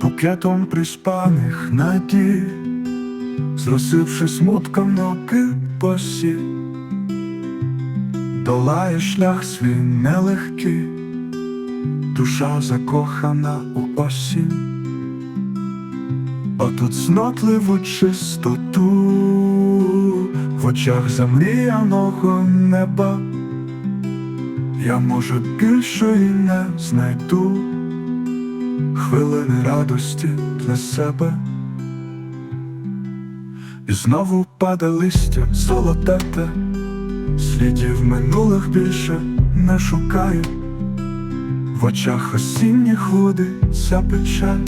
букетом приспаних надій, зросивши смутком ноги босі, долає шлях свій нелегкий, душа закохана у осінь, отут знотливу чистоту в очах замріяного неба. Я може більше і не знайду хвилини радості для себе. І знову паде листя золотете, слідів минулих більше не шукаю, в очах осінніх водиться печаль,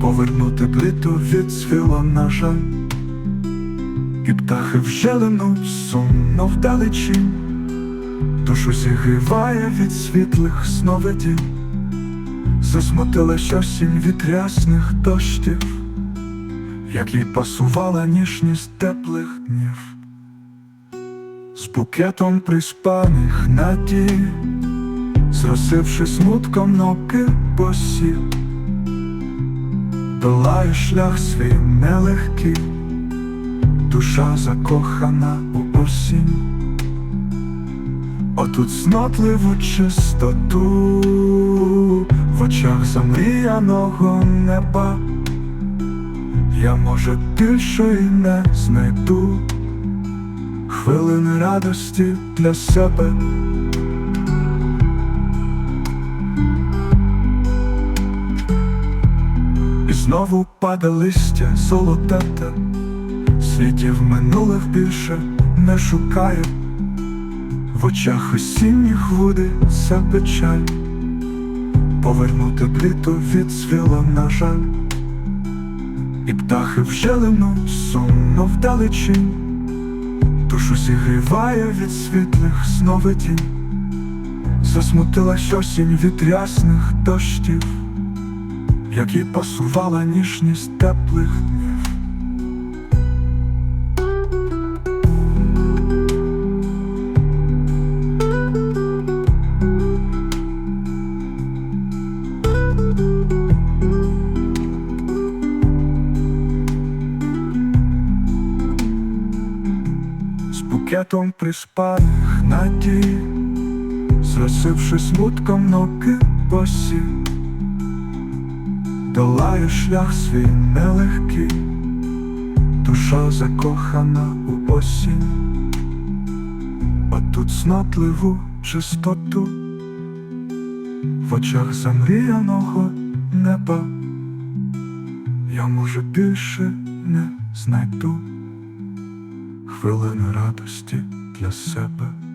повернути плиту відцвіло, на жаль, і птахи вже линуть сумно вдалечінь. Душу зігріває від світлих сновидінь, засмутилась осінь від рясних дощів, як їй пасувала ніжність теплих днів, з букетом приспаних надій, зросивши смутком ноги босі, долає шлях свій нелегкий, душа закохана у осінь. Отут знотливу чистоту в очах замріяного неба. Я може більше і не знайду хвилини радості для себе. І знову паде листя золотете, слідів минулих більше не шукаю. В очах осінніх водиться печаль, повернути пліто відсвіло, на жаль, і птахи вже линуть сумно вдалечінь, душу зігріває від світлих сновидінь, засмутилась осінь від рясних дощів, як їй пасувала ніжність теплих букетом приспаних надій, зросивши смутком ноги босі, долає шлях свій нелегкий, душа закохана у осінь, а тут знотливу чистоту в очах замріяного неба. Я може більше не знайду хвилини радості для себе.